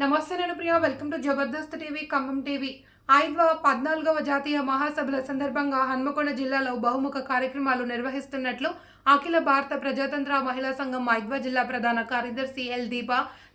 నమస్తే నేను Priya welcome to Jabardasth TV Khammam TV ఐదవ పద్నాలుగవ జాతీయ మహాసభల సందర్భంగా హన్మకొండ జిల్లాలో బహుముఖ కార్యక్రమాలు నిర్వహిస్తున్నట్లు అఖిల భారత ప్రజాతంత్ర మహిళా సంఘం ఐద్వ జిల్లా ప్రధాన కార్యదర్శి ఎల్ దీప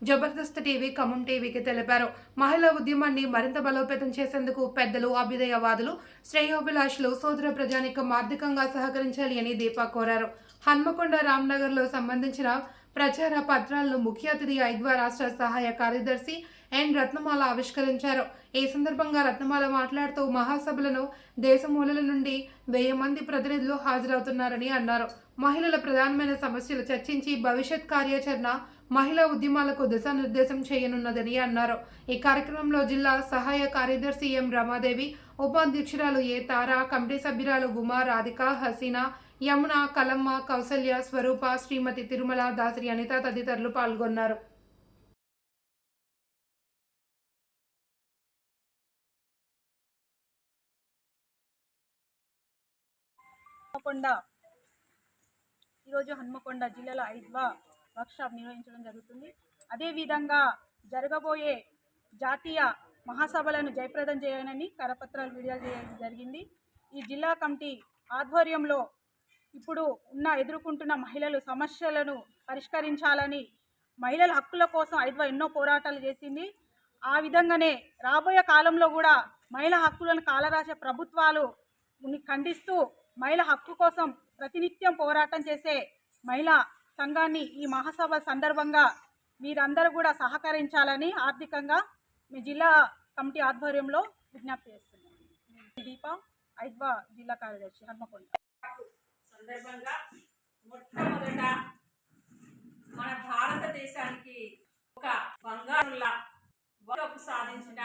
జబర్దస్త్ టీవీ ఖమ్మం టీవీకి తెలిపారు. మహిళా ఉద్యమాన్ని మరింత బలోపేతం చేసేందుకు పెద్దలు అభ్యుదయవాదులు శ్రేయోభిలాషులు సోదర ప్రజానికం ఆర్థికంగా సహకరించాలి అని దీప కోరారు. హన్మకొండ రామ్నగర్లో సంబంధించిన ప్రచార పత్రాలను ముఖ్య అతిథి ఐద్వా రాష్ట్ర సహాయ కార్యదర్శి ఎన్. రత్నమాల ఆవిష్కరించారు. ఈ సందర్భంగా రత్నమాల మాట్లాడుతూ మహాసభలను దేశమూలల నుండి వెయ్యి మంది ప్రతినిధులు హాజరవుతున్నారని అన్నారు. మహిళల ప్రధానమైన సమస్యలు చర్చించి భవిష్యత్ కార్యాచరణ మహిళా ఉద్యమాలకు దిశానిర్దేశం చేయనున్నదని అన్నారు. ఈ కార్యక్రమంలో జిల్లా సహాయ కార్యదర్శి ఎం. రమాదేవి ఉపాధ్యక్షురాలు ఏ. తారా కమిటీ సభ్యురాలు ఉమా రాధిక హసీనా యమున కలమ్మ కౌసల్య స్వరూప శ్రీమతి తిరుమల దాసరి అనిత తదితరులు పాల్గొన్నారు. హన్మకొండ. ఈరోజు హన్మకొండ జిల్లాలో ఐద్వా వర్క్షాప్ నిర్వహించడం జరుగుతుంది. అదేవిధంగా జరగబోయే జాతీయ మహాసభలను జయప్రదం చేయాలని కరపత్రాలు విడుదల చేయడం జరిగింది. ఈ జిల్లా కమిటీ ఆధ్వర్యంలో ఇప్పుడు ఉన్న ఎదుర్కొంటున్న మహిళలు సమస్యలను పరిష్కరించాలని మహిళల హక్కుల కోసం ఐద్వా ఎన్నో పోరాటాలు చేసింది. ఆ విధంగానే రాబోయే కాలంలో కూడా మహిళా హక్కులను కాలరాసే ప్రభుత్వాలు ఖండిస్తూ మహిళ హక్కు కోసం ప్రతినిత్యం పోరాటం చేసే మహిళా సంఘాన్ని ఈ మహాసభ సందర్భంగా మీరందరూ కూడా సహకరించాలని ఆర్థికంగా మీ జిల్లా కమిటీ ఆధ్వర్యంలో విజ్ఞప్తి చేస్తున్నాను. దీప ఐద్వా జిల్లా కార్యదర్శి హన్మకొండ. సందర్భంగా మొట్టమొదట మన భారతదేశానికి ఒక బంగారుల వరపు సాధించిన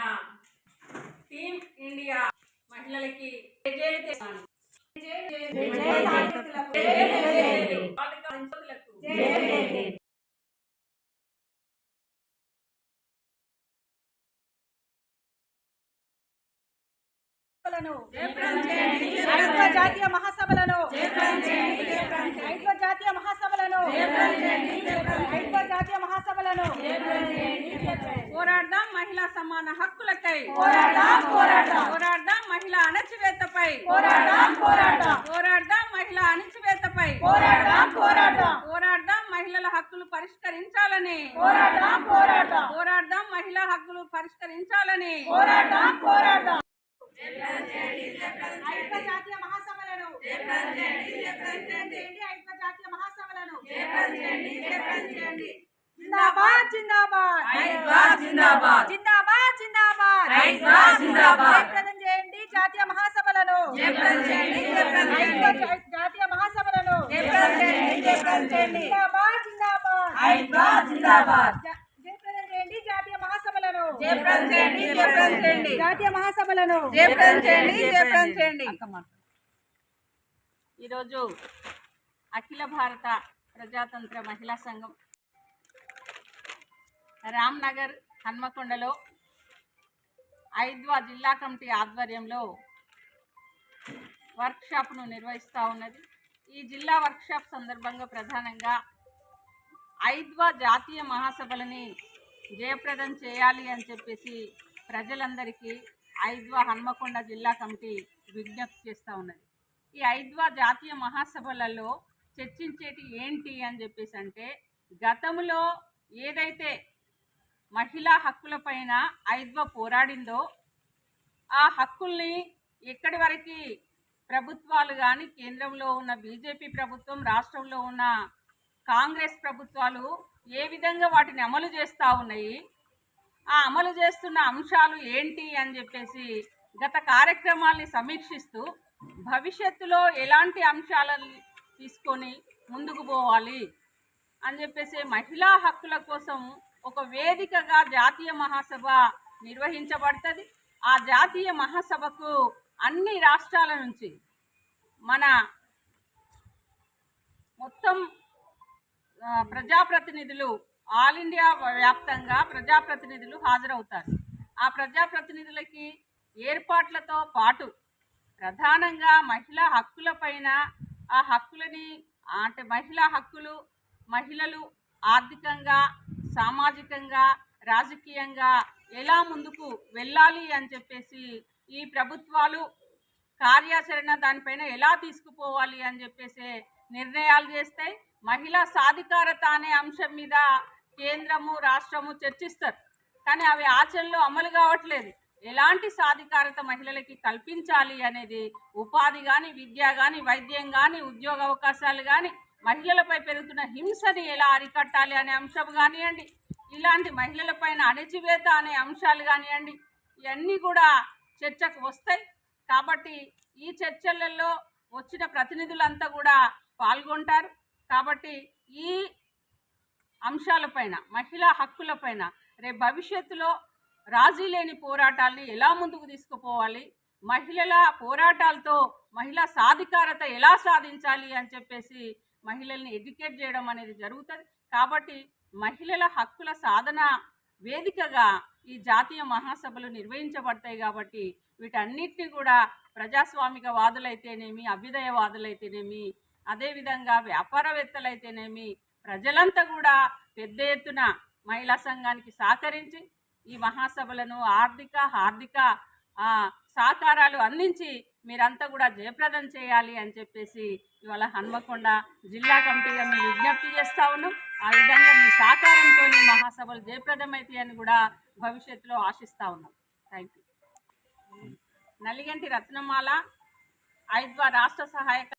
టీం ఇండియా మహిళలకి సభలను. ఐద్వా జాతీయ మహాసభలను. ఐద్వా జాతీయ మహాసభలను. ఐద్వా జాతీయ మహాసభలను. పోరాడదాం మహిళా సమాన హక్కులకై. పోరాడదాం పోరాడదాం. పోరాడదాం మహిళా అణచివేతపై. పోరాడదాం పోరాడదాం. పోరాడదాం మహిళా అణచివేతపై. పోరాడదాం పోరాడదాం. పోరాడదాం మహిళల హక్కులు పరిష్కరించాలని. పోరాడదాం పోరాడదాం. పోరాడదాం మహిళా హక్కులు పరిష్కరించాలని. పోరాడదాం పోరాడదాం. ఐక్య జాతీయ మహాసభలను. ఐక్య జాతీయ మహాసభలను జిందాబాద్ జిందాబాద్. జిందాబాద్. జిందాబాద్. జిందాబాద్ చేయండి జాతీయ మహాసభలను. జాతీయ జిందాబాద్. జ- జయప్రదం చేయండి జాతీయ మహాసభలను జయప్రదం చేయండి, జయప్రదం చేయండి. జాతీయ మహాసభలను. జయప్రదం చేయండి, జయప్రదం చేయండి. ఈరోజు అఖిల భారత ప్రజాతంత్ర మహిళా సంఘం రామ్నగర్ హన్మకొండలో ఐద్వా జిల్లా కమిటీ ఆధ్వర్యంలో వర్క్షాప్ను నిర్వహిస్తూ ఉన్నది. ఈ జిల్లా వర్క్షాప్ సందర్భంగా ప్రధానంగా ఐద్వా జాతీయ మహాసభలని జయప్రదం చేయాలి అని చెప్పేసి ప్రజలందరికీ ఐద్వా హన్మకొండ జిల్లా కమిటీ విజ్ఞప్తి చేస్తూ ఉన్నది. ఈ ఐద్వా జాతీయ మహాసభలలో చర్చించేటి ఏంటి అని చెప్పేసి అంటే గతంలో ఏదైతే మహిళా హక్కులపైన ఐద్వా పోరాడిందో ఆ హక్కుల్ని ఎక్కడి వరకు ప్రభుత్వాలు కానీ కేంద్రంలో ఉన్న బీజేపీ ప్రభుత్వం రాష్ట్రంలో ఉన్న కాంగ్రెస్ ప్రభుత్వాలు ఏ విధంగా వాటిని అమలు చేస్తూ ఉన్నాయి? ఆ అమలు చేస్తున్న అంశాలు ఏంటి అని చెప్పేసి గత కార్యక్రమాల్ని సమీక్షిస్తూ భవిష్యత్తులో ఎలాంటి అంశాలను తీసుకొని ముందుకు పోవాలి అని చెప్పేసి మహిళా హక్కుల కోసం ఒక వేదికగా జాతీయ మహాసభ నిర్వహించబడుతుంది. ఆ జాతీయ మహాసభకు అన్ని రాష్ట్రాల నుంచి మన మొత్తం ప్రజాప్రతినిధులు ఆల్ ఇండియా వ్యాప్తంగా ప్రజాప్రతినిధులు హాజరవుతారు. ఆ ప్రజాప్రతినిధులకి ఏర్పాట్లతో పాటు ప్రధానంగా మహిళా హక్కులపైన ఆ హక్కులని అంటే మహిళా హక్కులు మహిళలు ఆర్థికంగా సామాజికంగా రాజకీయంగా ఎలా ముందుకు వెళ్ళాలి అని చెప్పేసి ఈ ప్రభుత్వాలు కార్యాచరణ దానిపైన ఎలా తీసుకుపోవాలి అని చెప్పేసి నిర్ణయాలు చేస్తాయి. మహిళా సాధికారత అనే అంశం మీద కేంద్రము రాష్ట్రము చర్చిస్తారు. కానీ అవి ఆచరణలో అమలు కావట్లేదు. ఎలాంటి సాధికారత మహిళలకి కల్పించాలి అనేది ఉపాధి కానీ విద్య కానీ వైద్యం కానీ ఉద్యోగ అవకాశాలు కానీ మహిళలపై పెరుగుతున్న హింసని ఎలా అరికట్టాలి అనే అంశం కానివ్వండి ఇలాంటి మహిళలపైన అణచివేత అనే అంశాలు కానివ్వండి ఇవన్నీ కూడా చర్చకు వస్తాయి. కాబట్టి ఈ చర్చలలో వచ్చిన ప్రతినిధులంతా కూడా పాల్గొంటారు. కాబట్టి ఈ అంశాలపైన మహిళా హక్కులపైన రేపు భవిష్యత్తులో రాజీ లేని పోరాటాల్ని ఎలా ముందుకు తీసుకుపోవాలి? మహిళల పోరాటాలతో మహిళా సాధికారత ఎలా సాధించాలి అని చెప్పేసి మహిళల్ని ఎడ్యుకేట్ చేయడం అనేది జరుగుతుంది. కాబట్టి మహిళల హక్కుల సాధన వేదికగా ఈ జాతీయ మహాసభలు నిర్వహించబడతాయి కాబట్టి వీటన్నిటిని కూడా ప్రజాస్వామిక వాదులైతేనేమి అభ్యుదయవాదులైతేనేమి అదేవిధంగా వ్యాపారవేత్తలైతేనేమి ప్రజలంతా కూడా పెద్ద ఎత్తున మహిళా సంఘానికి సహకరించి ఈ మహాసభలను ఆర్థిక హార్దిక సహకారాలు అందించి మీరంతా కూడా జయప్రదం చేయాలి అని చెప్పేసి ఇవాళ హన్మకొండ జిల్లా కమిటీగా మేము విజ్ఞప్తి చేస్తా ఉన్నాం. ఆ విధంగా మీ సహకారంతో మహాసభలు జయప్రదమవుతాయి అని కూడా భవిష్యత్తులో ఆశిస్తా ఉన్నాం. థ్యాంక్ యూ నలిగంటి రత్నమాల ఐద్వా రాష్ట్ర సహాయక